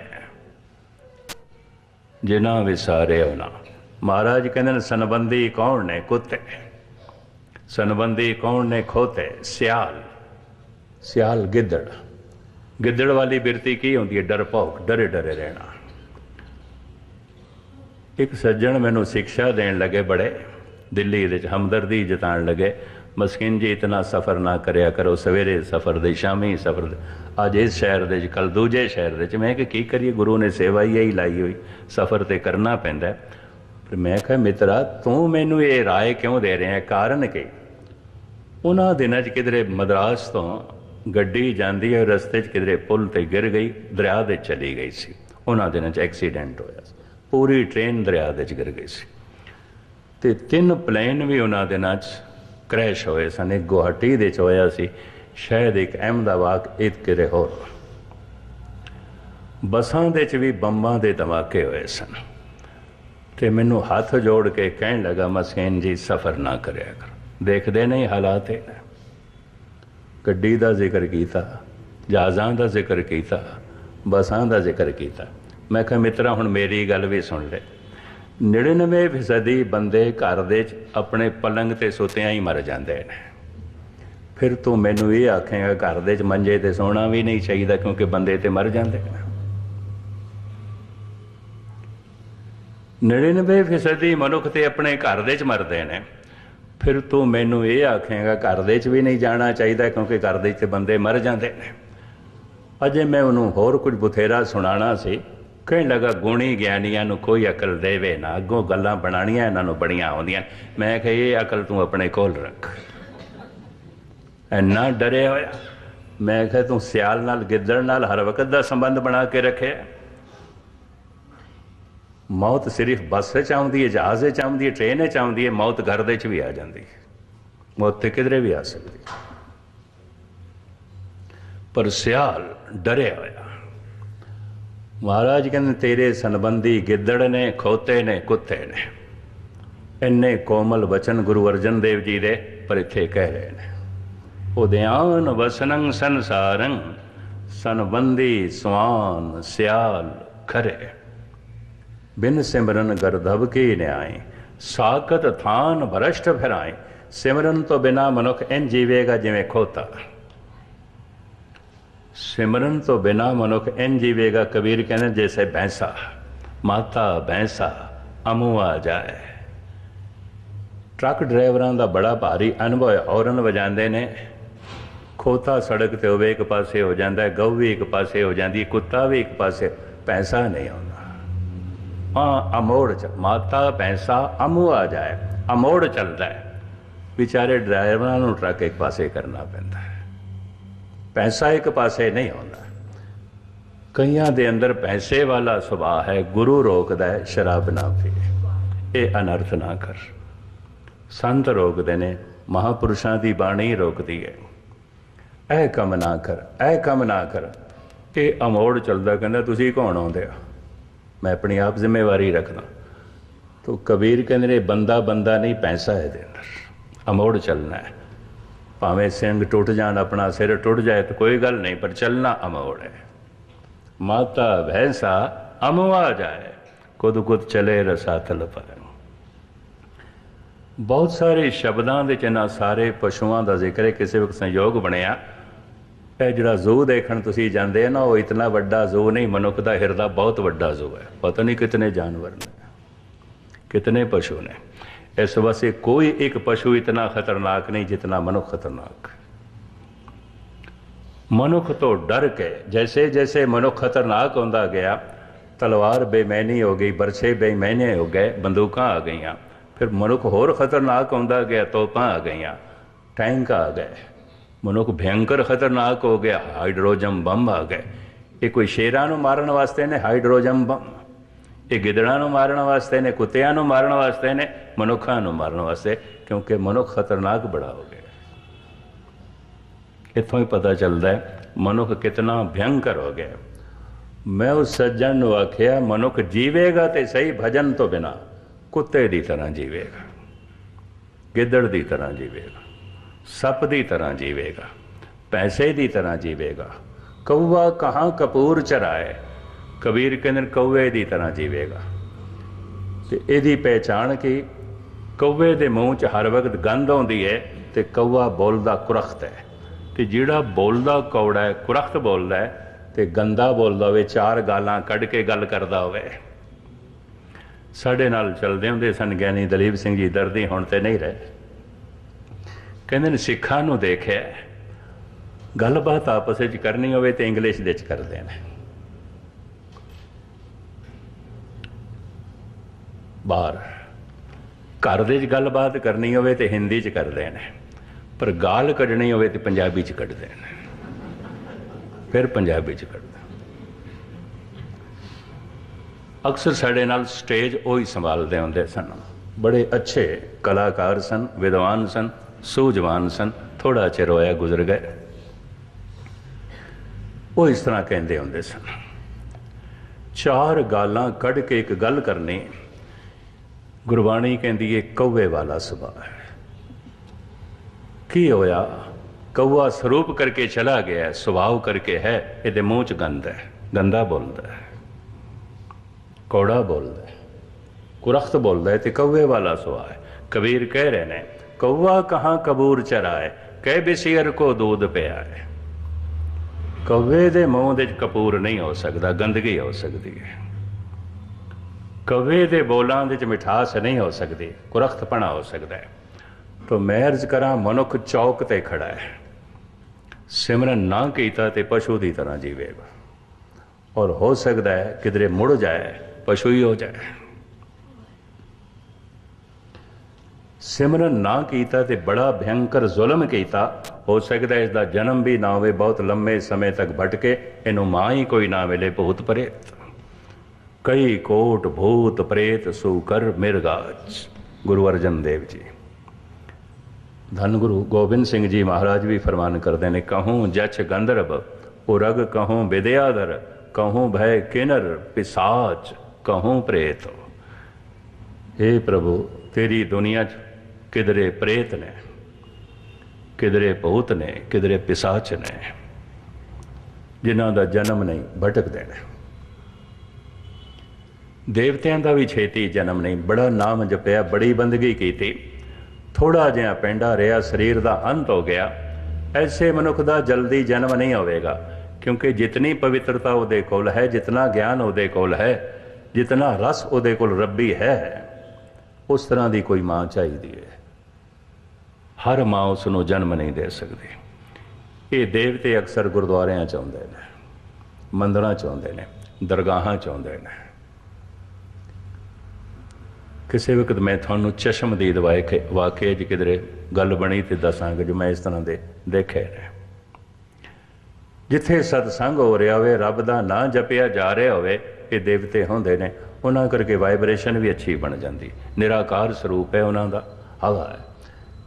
ਜਿਨ੍ਹਾਂ ਵਿਸਾਰੇ ਉਹਨਾਂ ਮਹਾਰਾਜ ਕਹਿੰਦੇ ਨੇ ਸਨਬੰਦੀ ਕੌਣ ਨੇ? ਕੁੱਤੇ। ਸਨਬੰਦੀ ਕੌਣ ਨੇ? ਖੋਤੇ ਸਿਆਲ। ਸਿਆਲ ਗਿੱਦੜ। ਗਿੱਦੜ ਵਾਲੀ ਬਿਰਤੀ ਕੀ ਹੁੰਦੀ ਹੈ? ਡਰਪੋਕ ਡਰੇ ਡਰੇ ਰਹਿਣਾ। ਇੱਕ ਸੱਜਣ ਮੈਨੂੰ ਸਿੱਖਿਆ ਦੇਣ ਲੱਗੇ ਬੜੇ, ਦਿੱਲੀ ਦੇ ਵਿੱਚ ਹਮਦਰਦੀ ਜਤਾਉਣ ਲੱਗੇ, ਮਸਕਿਨ ਜੀ ਇਤਨਾ ਸਫਰ ਨਾ ਕਰਿਆ ਕਰੋ, ਸਵੇਰੇ ਸਫਰ ਦੇ, ਸ਼ਾਮੀ ਸਫਰ ਦੇ। ਅੱਜ ਇਸ ਸ਼ਹਿਰ ਦੇ ਵਿੱਚ, ਕੱਲ ਦੂਜੇ ਸ਼ਹਿਰ ਦੇ ਵਿੱਚ, ਮੈਂ ਕਿ ਕੀ ਕਰੀਏ? ਗੁਰੂ ਨੇ ਸੇਵਾ ਹੀ ਇਹੀ ਲਾਈ ਹੋਈ, ਸਫਰ ਤੇ ਕਰਨਾ ਪੈਂਦਾ। ਪਰ ਮੈਂ ਕਿਹਾ, ਮਿੱਤਰਾ, ਤੂੰ ਮੈਨੂੰ ਇਹ ਰਾਏ ਕਿਉਂ ਦੇ ਰਿਹਾ ਹੈ? ਕਾਰਨ ਕੀ? ਉਹਨਾਂ ਦਿਨਾਂ 'ਚ ਕਿਧਰੇ ਮਦਰਾਸ ਤੋਂ ਗੱਡੀ ਜਾਂਦੀ ਹੈ, ਰਸਤੇ 'ਚ ਕਿਧਰੇ ਪੁਲ ਤੇ ਗਿਰ ਗਈ, ਦਰਿਆ ਦੇ ਚਲੀ ਗਈ ਸੀ। ਉਹਨਾਂ ਦਿਨਾਂ 'ਚ ਐਕਸੀਡੈਂਟ ਹੋਇਆ ਸੀ। ਪੂਰੀ ਟ੍ਰੇਨ ਦਰਿਆ ਦੇ 'ਚ ਗਿਰ ਗਈ ਸੀ। ਤੇ ਤਿੰਨ ਪਲੇਨ ਵੀ ਉਹਨਾਂ ਦਿਨਾਂ 'ਚ ਕ੍ਰੈਸ਼ ਹੋਏ ਸਨ। ਇੱਕ ਗੁਹਾਟੀ ਦੇ 'ਚ ਹੋਇਆ ਸੀ, ਸ਼ਾਇਦ ਇੱਕ ਅਹਿਮਦਾਬਾਦ, ਇੱਕ ਕਿਰੇ ਹੋਰ। ਬੱਸਾਂ ਦੇ 'ਚ ਵੀ ਬੰਬਾਂ ਦੇ ਧਮਾਕੇ ਹੋਏ ਸਨ। ਤੇ ਮੈਨੂੰ ਹੱਥ ਜੋੜ ਕੇ ਕਹਿਣ ਲੱਗਾ ਮਸਕੀਨ ਜੀ, ਸਫਰ ਨਾ ਕਰਿਆ ਕਰ। ਦੇਖਦੇ ਨਹੀਂ ਹਾਲਾਤ ਇਹ। ਨੇ। ਗੱਡੀ ਦਾ ਜ਼ਿਕਰ ਕੀਤਾ, ਜਹਾਜ਼ਾਂ ਦਾ ਜ਼ਿਕਰ ਕੀਤਾ, ਬੱਸਾਂ ਦਾ ਜ਼ਿਕਰ ਕੀਤਾ। ਮੈਂ ਕਿਹਾ, ਮਿੱਤਰਾ, ਹੁਣ ਮੇਰੀ ਗੱਲ ਵੀ ਸੁਣ ਲੈ। 99% ਫੀਸਦੀ ਬੰਦੇ ਘਰ ਦੇ ਚ ਆਪਣੇ ਪਲੰਗ ਤੇ ਸੁੱਤਿਆਂ ਹੀ ਮਰ ਜਾਂਦੇ ਨੇ। ਫਿਰ ਤੂੰ ਮੈਨੂੰ ਇਹ ਆਖੇਗਾ, ਘਰ ਦੇ ਚ ਮੰਜੇ ਤੇ ਸੋਣਾ ਵੀ ਨਹੀਂ ਚਾਹੀਦਾ ਕਿਉਂਕਿ ਬੰਦੇ ਤੇ ਮਰ ਜਾਂਦੇ ਨੇ। 99% ਫੀਸਦੀ ਮਨੁੱਖ ਤੇ ਆਪਣੇ ਘਰ ਦੇ ਚ ਮਰਦੇ ਨੇ। ਫਿਰ ਤੂੰ ਮੈਨੂੰ ਇਹ ਆਖੇਗਾ, ਘਰ ਦੇ ਚ ਵੀ ਨਹੀਂ ਜਾਣਾ ਚਾਹੀਦਾ ਕਿਉਂਕਿ ਘਰ ਦੇ ਚ ਬੰਦੇ ਮਰ ਜਾਂਦੇ ਨੇ। ਅਜੇ ਮੈਂ ਉਹਨੂੰ ਹੋਰ ਕੁਝ ਬਥੇਰਾ ਸੁਣਾਣਾ ਸੀ। ਕਹਿਣ ਲੱਗਾ, ਗੁਣੀ ਗਿਆਨੀਆਂ ਨੂੰ ਕੋਈ ਅਕਲ ਦੇਵੇ ਨਾ। ਅੱਗੋਂ ਗੱਲਾਂ ਬਣਾਣੀਆਂ ਇਹਨਾਂ ਨੂੰ ਬੜੀਆਂ ਆਉਂਦੀਆਂ। ਮੈਂ ਕਿਹਾ, ਇਹ ਅਕਲ ਤੂੰ ਆਪਣੇ ਕੋਲ ਰੱਖ। ਇੰਨਾ ਡਰਿਆ ਹੋਇਆ। ਮੈਂ ਕਿਹਾ, ਤੂੰ ਸਿਆਲ ਨਾਲ, ਗਿੱਦੜ ਨਾਲ ਹਰ ਵਕਤ ਦਾ ਸੰਬੰਧ ਬਣਾ ਕੇ ਰੱਖਿਆ? ਮੌਤ ਸਿਰਫ ਬੱਸ 'ਚ ਆਉਂਦੀ ਹੈ, ਜਹਾਜ਼ 'ਚ ਆਉਂਦੀ ਹੈ, ਟ੍ਰੇਨ 'ਚ ਆਉਂਦੀ ਹੈ, ਮੌਤ ਘਰ ਦੇ 'ਚ ਵੀ ਆ ਜਾਂਦੀ ਹੈ। ਮੌਤ ਤੇ ਕਿਧਰੇ ਵੀ ਆ ਸਕਦੀ ਪਰ ਸਿਆਲ ਡਰਿਆ ਹੋਇਆ। ਮਹਾਰਾਜ ਕਹਿੰਦੇ, ਤੇਰੇ ਸੰਬੰਧੀ ਗਿੱਦੜ ਨੇ, ਖੋਤੇ ਨੇ, ਕੁੱਤੇ ਨੇ। ਇੰਨੇ ਕੋਮਲ ਵਚਨ ਗੁਰੂ ਅਰਜਨ ਦੇਵ ਜੀ ਦੇ ਪਰ ਇੱਥੇ ਕਹਿ ਰਹੇ ਨੇ। ਉਦਿਆਨ ਵਸਨੰ ਸੰਸਾਰੰ, ਸੰਬੰਧੀ ਸਵਾਨ ਸਿਆਲ ਖਰੇ। ਬਿਨ ਸਿਮਰਨ ਗਰਧਵ ਕੀ ਨਿਆਏ ਸਾਕਤ ਥਾਨ ਭਰਸ਼ਟ ਫਿਰਾਏ। ਸਿਮਰਨ ਤੋਂ ਬਿਨਾ ਮਨੁੱਖ ਇੰਜ ਜੀਵੇਗਾ ਜਿਵੇਂ ਖੋਤਾ। ਸਿਮਰਨ ਤੋਂ ਬਿਨਾ ਮਨੁੱਖ ਇੰਜ ਜੀਵੇਗਾ, ਕਬੀਰ ਕਹਿੰਦੇ, ਜੈਸੇ ਭੈਂਸਾ, ਮਾਤਾ ਭੈਂਸਾ ਅਮੂਆ ਜਾਏ। ਟਰੱਕ ਡਰਾਈਵਰਾਂ ਦਾ ਬੜਾ ਭਾਰੀ ਅਨੁਭਵ ਹੈ। ਹੌਰਨ ਵਜਾਉਂਦੇ ਨੇ, ਖੋਤਾ ਸੜਕ ਤੇ ਹੋਵੇ ਇੱਕ ਪਾਸੇ ਹੋ ਜਾਂਦਾ ਹੈ, ਗਊ ਵੀ ਇੱਕ ਪਾਸੇ ਹੋ ਜਾਂਦੀ ਕੁੱਤਾ ਵੀ ਇੱਕ ਪਾਸੇ ਪੈਸਾ ਨਹੀਂ ਆਉਂਦਾ। ਆ ਅਮੋੜ ਚ, ਮਾਤਾ ਪੈਸਾ ਅਮੂ ਆ ਜਾਏ, ਅਮੋੜ ਚੱਲਦਾ ਹੈ। ਵਿਚਾਰੇ ਡਰਾਈਵਰਾਂ ਨੂੰ ਟਰੱਕ ਇੱਕ ਪਾਸੇ ਕਰਨਾ ਪੈਂਦਾ ਹੈ। ਪੈਸਾ ਇੱਕ ਪਾਸੇ ਨਹੀਂ ਆਉਂਦਾ। ਕਈਆਂ ਦੇ ਅੰਦਰ ਪੈਸੇ ਵਾਲਾ ਸੁਭਾਅ ਹੈ, ਗੁਰੂ ਰੋਕਦਾ ਹੈ, ਸ਼ਰਾਬ ਨਾ ਪੀ ਇਹ ਅਨਰਥ ਨਾ ਕਰ। ਸੰਤ ਰੋਕਦੇ ਨੇ, ਮਹਾਪੁਰਸ਼ਾਂ ਦੀ ਬਾਣੀ ਰੋਕਦੀ ਹੈ। ਇਹ ਕੰਮ ਨਾ ਕਰ, ਇਹ ਕੰਮ ਨਾ ਕਰ। ਇਹ ਅਮੋੜ ਚੱਲਦਾ, ਕਹਿੰਦਾ, ਤੁਸੀਂ ਕੌਣ ਆਉਂਦੇ ਆ ਮੈਂ ਆਪਣੀ ਆਪ ਜ਼ਿੰਮੇਵਾਰੀ ਰੱਖਦਾ। ਤੋ ਕਬੀਰ ਕਹਿੰਦੇ ਨੇ, ਬੰਦਾ ਬੰਦਾ ਨਹੀਂ, ਪੈਸਾ ਹੈ ਦੇ ਅੰਦਰ। ਅਮੋੜ ਚੱਲਣਾ ਹੈ। ਭਾਵੇਂ ਸਿੰਘ ਟੁੱਟ ਜਾਣ, ਆਪਣਾ ਸਿਰ ਟੁੱਟ ਜਾਏ ਤਾਂ ਕੋਈ ਗੱਲ ਨਹੀਂ, ਪਰ ਚੱਲਣਾ ਅਮੋੜ ਹੈ। ਮਾਤਾ ਭੈਂਸਾ ਅਮਵਾ ਜਾਏ, ਕੁਦ ਕੁਦ ਚਲੇ ਰਸਾਤਲ ਪਰ ਬਹੁਤ ਸਾਰੇ ਸ਼ਬਦਾਂ ਦੇ ਚ ਇਹਨਾਂ ਸਾਰੇ ਪਸ਼ੂਆਂ ਦਾ ਜ਼ਿਕਰ ਹੈ, ਕਿਸੇ ਵਕਤ ਸੰਯੋਗ ਬਣਿਆ। ਇਹ ਜਿਹੜਾ ਜ਼ੂ ਦੇਖਣ ਤੁਸੀਂ ਜਾਂਦੇ ਆ ਨਾ, ਉਹ ਇਤਨਾ ਵੱਡਾ ਜ਼ੂ ਨਹੀਂ, ਮਨੁੱਖ ਦਾ ਹਿਰਦਾ ਬਹੁਤ ਵੱਡਾ ਜ਼ੂ ਹੈ। ਪਤਾ ਨਹੀਂ ਕਿਤਨੇ ਜਾਨਵਰ ਨੇ, ਕਿਤਨੇ ਪਸ਼ੂ ਨੇ। ਇਸ ਵਾਸਤੇ ਕੋਈ ਇੱਕ ਪਸ਼ੂ ਇਤਨਾ ਖਤਰਨਾਕ ਨਹੀਂ ਜਿਤਨਾ ਮਨੁੱਖ ਖਤਰਨਾਕ ਹੈ। ਮਨੁੱਖ ਤੋਂ ਡਰ ਕੇ ਜੈਸੇ ਜੈਸੇ ਮਨੁੱਖ ਖਤਰਨਾਕ ਹੁੰਦਾ ਗਿਆ, ਤਲਵਾਰ ਬੇਮੈਨੀ ਹੋ ਗਈ ਬਰਛੇ ਬੇਮੈਨੇ ਹੋ ਗਏ, ਬੰਦੂਕਾਂ ਆ ਗਈਆਂ, ਫਿਰ ਮਨੁੱਖ ਹੋਰ ਖਤਰਨਾਕ ਹੁੰਦਾ ਗਿਆ, ਤੋਪਾਂ ਆ ਗਈਆਂ, ਟੈਂਕ ਆ ਗਏ, ਮਨੁੱਖ ਭਯੰਕਰ ਖਤਰਨਾਕ ਹੋ ਗਿਆ, ਹਾਈਡਰੋਜਨ ਬੰਬ ਆ ਗਏ ਇਹ ਕੋਈ ਸ਼ੇਰਾਂ ਨੂੰ ਮਾਰਨ ਵਾਸਤੇ ਨੇ, ਹਾਈਡਰੋਜਨ ਬੰਬ ਇਹ ਗਿੱਦੜਾਂ ਨੂੰ ਮਾਰਨ ਵਾਸਤੇ ਨੇ, ਕੁੱਤਿਆਂ ਨੂੰ ਮਾਰਨ ਵਾਸਤੇ ਨੇ ਮਨੁੱਖਾਂ ਨੂੰ ਮਾਰਨ ਵਾਸਤੇ, ਕਿਉਂਕਿ ਮਨੁੱਖ ਖਤਰਨਾਕ ਬੜਾ ਹੋ ਗਿਆ। ਇੱਥੋਂ ਹੀ ਪਤਾ ਚੱਲਦਾ ਹੈ, ਮਨੁੱਖ ਕਿਤਨਾ ਭਯੰਕਰ ਹੋ ਗਿਆ। ਮੈਂ ਉਸ ਸੱਜਣ ਨੂੰ ਆਖਿਆ, ਮਨੁੱਖ ਜੀਵੇਗਾ ਤੇ ਸਹੀ ਭਜਨ ਤੋਂ ਬਿਨਾ ਕੁੱਤੇ ਦੀ ਤਰ੍ਹਾਂ ਜੀਵੇਗਾ, ਗਿੱਦੜ ਦੀ ਤਰ੍ਹਾਂ ਜੀਵੇਗਾ, ਸੱਪ ਦੀ ਤਰ੍ਹਾਂ ਜੀਵੇਗਾ, ਪੈਸੇ ਦੀ ਤਰ੍ਹਾਂ ਜੀਵੇਗਾ, ਕਊਆ ਕਹਾਂ ਕਪੂਰ ਚਰਾਏ ਕਬੀਰ ਕਹਿੰਦੇ ਨੇ ਦੀ ਤਰ੍ਹਾਂ ਜੀਵੇਗਾ। ਤੇ ਇਹਦੀ ਪਹਿਚਾਣ ਕੀ? ਕਊਏ ਦੇ ਮੂੰਹ 'ਚ ਹਰ ਵਕਤ ਗੰਧ ਆਉਂਦੀ ਹੈ ਤੇ ਕੌਵਾ ਬੋਲਦਾ ਕੁਰਖਤ ਹੈ ਤੇ ਜਿਹੜਾ ਬੋਲਦਾ ਕੌੜਾ ਹੈ ਕੁਰਖਤ ਬੋਲਦਾ ਹੈ ਤੇ ਗੰਦਾ ਬੋਲਦਾ ਹੋਵੇ, ਚਾਰ ਗਾਲਾਂ ਕੱਢ ਕੇ ਗੱਲ ਕਰਦਾ ਹੋਵੇ। ਸਾਡੇ ਨਾਲ ਚੱਲਦੇ ਹੁੰਦੇ ਸਨ ਗਿਆਨੀ ਦਲੀਪ ਸਿੰਘ ਜੀ, ਦਰਦੀ ਹੁਣ ਤੇ ਨਹੀਂ ਰਹੇ। ਕਹਿੰਦੇ ਨੇ, ਸਿੱਖਾਂ ਨੂੰ ਦੇਖਿਆ ਗੱਲਬਾਤ ਆਪਸ ਵਿੱਚ ਕਰਨੀ ਹੋਵੇ ਤੇ ਇੰਗਲਿਸ਼ ਦੇ ਵਿੱਚ ਕਰਦੇ ਨੇ ਬਾਹਰ। ਘਰ ਦੇ 'ਚ ਗੱਲਬਾਤ ਕਰਨੀ ਹੋਵੇ ਤੇ ਹਿੰਦੀ 'ਚ ਕਰਦੇ ਨੇ ਪਰ ਗਾਲ ਕੱਢਣੀ ਹੋਵੇ ਤੇ ਪੰਜਾਬੀ 'ਚ ਕੱਢਦੇ ਨੇ ਫਿਰ ਪੰਜਾਬੀ 'ਚ ਕੱਢਦੇ ਅਕਸਰ ਸਾਡੇ ਨਾਲ ਸਟੇਜ ਉਹੀ ਸੰਭਾਲਦੇ ਹੁੰਦੇ ਸਨ। ਬੜੇ ਅੱਛੇ ਕਲਾਕਾਰ ਸਨ, ਵਿਦਵਾਨ ਸਨ, ਸੂਝਵਾਨ ਸਨ ਥੋੜਾ ਚਿਰ ਹੋਇਆ ਗੁਜ਼ਰ ਗਏ। ਉਹ ਇਸ ਤਰ੍ਹਾਂ ਕਹਿੰਦੇ ਹੁੰਦੇ ਸਨ, ਚਾਰ ਗਾਲਾਂ ਕੱਢ ਕੇ ਇੱਕ ਗੱਲ ਕਰਨੀ ਗੁਰਬਾਣੀ ਕਹਿੰਦੀ ਏ, ਕੌਵੇ ਵਾਲਾ ਸੁਭਾਅ। ਹੈ ਕੀ ਹੋਇਆ? ਕੌਵਾ ਸਰੂਪ ਕਰਕੇ ਚਲਾ ਗਿਆ ਸੁਭਾਅ ਕਰਕੇ ਹੈ, ਇਹਦੇ ਮੂੰਹ ਚ ਗੰਦ ਹੈ, ਗੰਦਾ ਬੋਲਦਾ ਹੈ, ਕੌੜਾ ਬੋਲਦਾ ਹੈ, ਕੁਰਖਤ ਬੋਲਦਾ ਹੈ ਤੇ ਕੌਵੇ ਵਾਲਾ ਸੁਭਾਅ ਹੈ। ਕਬੀਰ ਕਹਿ ਰਹੇ ਨੇ ਕੌਵਾ ਕਹਾਂ ਕਬੂਰ ਚਰਾਏ ਕਹਿ ਬਿਸੀਰ ਕੋ ਦੂਧ ਪਿਆ ਹੈ। ਕੌਵੇ ਦੇ ਮੂੰਹ ਦੇ ਕਪੂਰ ਨਹੀਂ ਹੋ ਸਕਦਾ, ਗੰਦਗੀ ਹੋ ਸਕਦੀ ਹੈ। ਕਵੇ ਦੇ ਬੋਲਾਂ ਦੇ ਚ ਮਿਠਾਸ ਨਹੀਂ ਹੋ ਸਕਦੀ, ਕੁਰਖਤਪਣਾ ਹੋ ਸਕਦਾ ਹੈ। ਤੋ ਮੈਂ ਅਰਜ਼ ਕਰਾਂ, ਮਨੁੱਖ ਚੌਕ ਤੇ ਖੜਾ ਹੈ। ਸਿਮਰਨ ਨਾ ਕੀਤਾ ਤੇ ਪਸ਼ੂ ਦੀ ਤਰ੍ਹਾਂ ਜੀਵੇਗਾ ਔਰ ਹੋ ਸਕਦਾ ਹੈ, ਕਿਧਰੇ ਮੁੜ ਜਾਏ, ਪਸ਼ੂ ਹੀ ਹੋ ਜਾਏ। ਸਿਮਰਨ ਨਾ ਕੀਤਾ ਤੇ ਬੜਾ ਭਯੰਕਰ ਜ਼ੁਲਮ ਕੀਤਾ, ਹੋ ਸਕਦਾ ਹੈ ਇਸ ਦਾ ਜਨਮ ਵੀ ਨਾ ਹੋਵੇ, ਬਹੁਤ ਲੰਮੇ ਸਮੇਂ ਤੱਕ ਭਟਕੇ, ਇਹਨੂੰ ਮਾਂ ਹੀ ਕੋਈ ਨਾ ਮਿਲੇ ਭੂਤ ਪ੍ਰੇਤ। ਕਈ ਕੋਟ ਭੂਤ ਪ੍ਰੇਤ ਸੂ ਕਰ ਮਿਰਗਾਜ ਗੁਰੂ ਅਰਜਨ ਦੇਵ ਜੀ। ਧੰਨ ਗੁਰੂ ਗੋਬਿੰਦ ਸਿੰਘ ਜੀ ਮਹਾਰਾਜ ਵੀ ਫਰਮਾਨ ਕਰਦੇ ਨੇ, ਕਹੂੰ ਜਛ ਗੰਧਰਵ ਉਰਗ ਕਹੂੰ ਵਿਦਿਆਧਰ, ਕਹੂੰ ਭੈ ਕਿਨਰ ਪਿਸਾਚ, ਕਹੂੰ ਪ੍ਰੇਤ। हे ਪ੍ਰਭੂ, ਤੇਰੀ ਦੁਨੀਆ 'ਚ ਕਿਧਰੇ ਪ੍ਰੇਤ ਨੇ, ਕਿਧਰੇ ਭੂਤ ਨੇ, ਕਿਧਰੇ ਪਿਸਾਚ ਨੇ, ਜਿਨ੍ਹਾਂ ਦਾ ਜਨਮ ਨਹੀਂ ਭਟਕਦੇ ਨੇ। ਦੇਵਤਿਆਂ ਦਾ ਵੀ ਛੇਤੀ ਜਨਮ ਨਹੀਂ, ਬੜਾ ਨਾਮ ਜਪਿਆ, ਬੜੀ ਬੰਦਗੀ ਕੀਤੀ। ਥੋੜਾ ਜਿਹਾ ਪੈਂਡਾ ਰਿਹਾ, ਸਰੀਰ ਦਾ ਅੰਤ ਹੋ ਗਿਆ। ਐਸੇ ਮਨੁੱਖ ਦਾ ਜਲਦੀ ਜਨਮ ਨਹੀਂ ਹੋਵੇਗਾ, ਕਿਉਂਕਿ ਜਿਤਨੀ ਪਵਿੱਤਰਤਾ ਉਹਦੇ ਕੋਲ ਹੈ, ਜਿਤਨਾ ਗਿਆਨ ਉਹਦੇ ਕੋਲ ਹੈ, ਜਿਤਨਾ ਰਸ ਉਹਦੇ ਕੋਲ ਰੱਬੀ ਹੈ, ਉਸ ਤਰ੍ਹਾਂ ਦੀ ਕੋਈ ਮਾਂ ਚਾਹੀਦੀ ਹੈ। ਹਰ ਮਾਂ ਉਸ ਨੂੰ ਜਨਮ ਨਹੀਂ ਦੇ ਸਕਦੀ। ਇਹ ਦੇਵਤੇ ਅਕਸਰ ਗੁਰਦੁਆਰਿਆਂ ਚ ਆਉਂਦੇ ਨੇ, ਮੰਦਰਾਂ ਚ ਆਉਂਦੇ ਨੇ, ਦਰਗਾਹਾਂ ਚ ਆਉਂਦੇ ਨੇ। ਕਿਸੇ ਵਕਤ ਮੈਂ ਤੁਹਾਨੂੰ ਚਸ਼ਮਦੀਦ ਵਾਕੇ ਵਾਕਿਆ ਜੇ ਕਿਧਰੇ ਗੱਲ ਬਣੀ ਤੇ ਦੱਸਾਂਗਾ ਜੋ ਮੈਂ ਇਸ ਤਰ੍ਹਾਂ ਦੇ ਦੇਖੇ ਨੇ ਜਿੱਥੇ ਸਤਸੰਗ ਹੋ ਰਿਹਾ ਹੋਵੇ, ਰੱਬ ਦਾ ਨਾਂ ਜਪਿਆ ਜਾ ਰਿਹਾ ਹੋਵੇ, ਇਹ ਦੇਵਤੇ ਹੁੰਦੇ ਨੇ, ਉਹਨਾਂ ਕਰਕੇ ਵਾਈਬ੍ਰੇਸ਼ਨ ਵੀ ਅੱਛੀ ਬਣ ਜਾਂਦੀ। ਨਿਰਾਕਾਰ ਸਰੂਪ ਹੈ ਉਹਨਾਂ ਦਾ ਹਵਾ ਹੈ।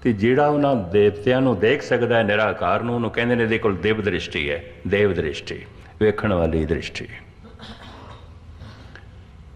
ਤੇ ਜਿਹੜਾ ਉਹਨਾਂ ਦੇਵਤਿਆਂ ਨੂੰ ਦੇਖ ਸਕਦਾ ਹੈ, ਨਿਰਾਕਾਰ ਨੂੰ, ਉਹਨੂੰ ਕਹਿੰਦੇ ਨੇ ਇਹਦੇ ਕੋਲ ਦੇਵ ਦ੍ਰਿਸ਼ਟੀ ਹੈ, ਦੇਵ ਦ੍ਰਿਸ਼ਟੀ, ਵੇਖਣ ਵਾਲੀ ਦ੍ਰਿਸ਼ਟੀ।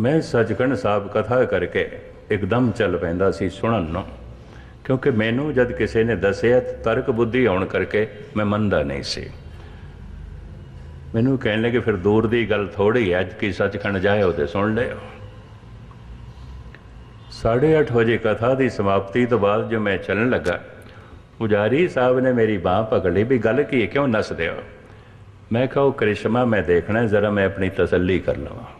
ਮੈਂ ਸੱਚਖੰਡ ਸਾਹਿਬ ਕਥਾ ਕਰਕੇ ਇੱਕਦਮ ਚੱਲ ਪੈਂਦਾ ਸੀ ਸੁਣਨ ਨੂੰ, ਕਿਉਂਕਿ ਮੈਨੂੰ ਜਦ ਕਿਸੇ ਨੇ ਦੱਸਿਆ ਤਰਕ ਬੁੱਧੀ ਆਉਣ ਕਰਕੇ ਮੈਂ ਮੰਨਦਾ ਨਹੀਂ ਸੀ। ਮੈਨੂੰ ਕਹਿਣ ਲੱਗੇ, ਫਿਰ ਦੂਰ ਦੀ ਗੱਲ ਥੋੜੀ ਹੈ, ਅੱਜ ਕੀ ਸੱਚਖੰਡ ਜਾਇਓ ਉਹਦੇ ਸੁਣ ਲਿਓ। 8:30 ਵਜੇ ਕਥਾ ਦੀ ਸਮਾਪਤੀ ਤੋਂ ਬਾਅਦ ਜੋ ਮੈਂ ਚੱਲਣ ਲੱਗਾ, ਪੁਜਾਰੀ ਸਾਹਿਬ ਨੇ ਮੇਰੀ ਬਾਹ ਪਕੜ ਲਈ ਵੀ ਗੱਲ ਕੀ ਹੈ, ਕਿਉਂ ਨੱਸਦੇ ਹੋ ਮੈਂ ਕਿਹਾ, ਉਹ ਕ੍ਰਿਸ਼ਮਾ, ਮੈਂ ਦੇਖਣਾ, ਜ਼ਰਾ ਮੈਂ ਆਪਣੀ ਤਸੱਲੀ ਕਰ ਲਵਾਂ।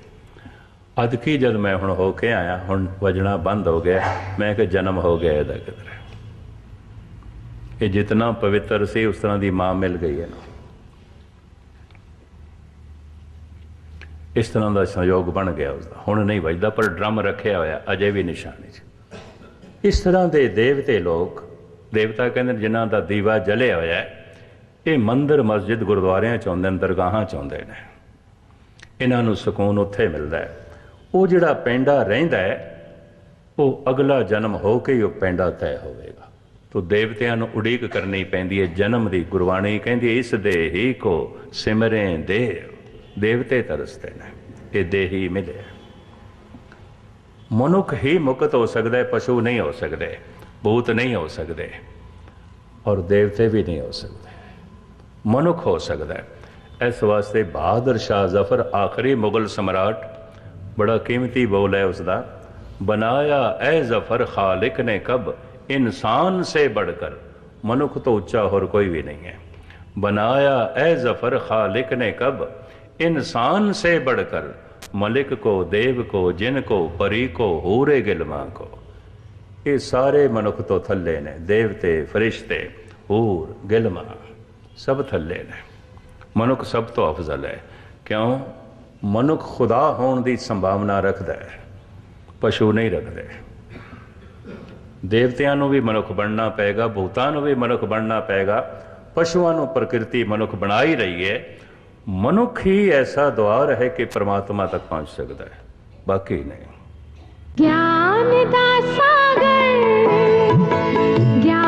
ਅਦ ਕੀ ਜਦ ਮੈਂ ਹੁਣ ਹੋ ਕੇ ਆਇਆ, ਹੁਣ ਵਜਣਾ ਬੰਦ ਹੋ ਗਿਆ, ਮੈਂ ਕਿ ਜਨਮ ਹੋ ਗਿਆ ਇਹਦਾ ਕਿਧਰੇ ਇਹ ਜਿਤਨਾ ਪਵਿੱਤਰ ਸੀ, ਉਸ ਤਰ੍ਹਾਂ ਦੀ ਮਾਂ ਮਿਲ ਗਈ ਹੈ ਇਸ ਤਰ੍ਹਾਂ ਦਾ ਸੰਯੋਗ ਬਣ ਗਿਆ ਉਸ ਦਾ ਹੁਣ ਨਹੀਂ ਵੱਜਦਾ, ਪਰ ਡਰਮ ਰੱਖਿਆ ਹੋਇਆ, ਅਜੇ ਵੀ ਨਿਸ਼ਾਨੀ 'ਚ। ਇਸ ਤਰ੍ਹਾਂ ਦੇ ਦੇਵਤੇ ਲੋਕ, ਦੇਵਤਾ ਕਹਿੰਦੇ ਨੇ, ਜਿਨ੍ਹਾਂ ਦਾ ਦੀਵਾ ਜਲਿਆ ਹੋਇਆ ਇਹ ਮੰਦਰ ਮਸਜਿਦ ਗੁਰਦੁਆਰਿਆਂ ਚ ਆਉਂਦੇ ਨੇ, ਦਰਗਾਹਾਂ ਚ ਆਉਂਦੇ ਨੇ। ਇਹਨਾਂ ਨੂੰ ਸਕੂਨ ਉੱਥੇ ਮਿਲਦਾ ਹੈ। ਉਹ ਜਿਹੜਾ ਪੈਂਡਾ ਰਹਿੰਦਾ ਹੈ, ਉਹ ਅਗਲਾ ਜਨਮ ਹੋ ਕੇ ਹੀ ਉਹ ਪੈਂਡਾ ਤੈਅ ਹੋਵੇਗਾ। ਤੋ ਦੇਵਤਿਆਂ ਨੂੰ ਉਡੀਕ ਕਰਨੀ ਪੈਂਦੀ ਹੈ, ਜਨਮ ਦੀ ਗੁਰਬਾਣੀ ਕਹਿੰਦੀ ਇਸ ਦੇ ਹੀ ਕੋ ਸਿਮਰੇ ਦੇਵ, ਦੇਵਤੇ ਤਰਸਦੇ ਨੇ, ਇਹ ਦੇਹੀ ਮਿਲੇ। ਮਨੁੱਖ ਹੀ ਮੁਕਤ ਹੋ ਸਕਦਾ ਹੈ, ਪਸ਼ੂ ਨਹੀਂ ਹੋ ਸਕਦੇ, ਭੂਤ ਨਹੀਂ ਹੋ ਸਕਦੇ, ਔਰ ਦੇਵਤੇ ਵੀ ਨਹੀਂ ਹੋ ਸਕਦੇ। ਮਨੁੱਖ ਹੋ ਸਕਦਾ ਹੈ। ਇਸ ਵਾਸਤੇ ਬਹਾਦਰ ਸ਼ਾਹ ਜ਼ਫਰ ਆਖਰੀ ਮੁਗਲ ਸਮਰਾਟ ਬੜਾ ਕੀਮਤੀ ਬੋਲ ਹੈ ਉਸ ਦਾ बनाया ए जफर खालिक ने कब इंसान से बढ़कर मनुख तो ऊंचा और कोई भी नहीं है बनाया ए जफर खालिक ने कब इंसान से बढ़कर मलिक को देव को जिन को परी को हूरे गिलमा को ਇਹ ਸਾਰੇ ਮਨੁੱਖ ਤੋਂ ਥੱਲੇ ਨੇ ਦੇਵਤੇ ਫਰਿਸ਼ਤੇ ਹੂਰ ਗਿਲਮਾ ਸਭ ਥੱਲੇ ਨੇ ਮਨੁੱਖ ਸਭ ਤੋਂ ਅਫਜ਼ਲ ਹੈ ਕਿਉਂ ਮਨੁੱਖ ਖੁਦਾ ਹੋਣ ਦੀ ਸੰਭਾਵਨਾ ਰੱਖਦਾ ਹੈ, ਪਸ਼ੂ ਨਹੀਂ ਰੱਖਦਾ। ਦੇਵਤਿਆਂ ਨੂੰ ਵੀ ਮਨੁੱਖ ਬਣਨਾ ਪਏਗਾ, ਭੂਤਾਂ ਨੂੰ ਵੀ ਮਨੁੱਖ ਬਣਨਾ ਪਏਗਾ, ਪਸ਼ੂਆਂ ਨੂੰ ਪ੍ਰਕਿਰਤੀ ਮਨੁੱਖ ਬਣਾ ਹੀ ਰਹੀ ਹੈ। ਮਨੁੱਖ ਹੀ ਐਸਾ ਦਵਾਰ ਹੈ ਕਿ ਪਰਮਾਤਮਾ ਤੱਕ ਪਹੁੰਚ ਸਕਦਾ ਹੈ, ਬਾਕੀ ਨਹੀਂ। ਗਿਆਨ ਦਾ ਸਾਗਰ, ਗਿਆਨ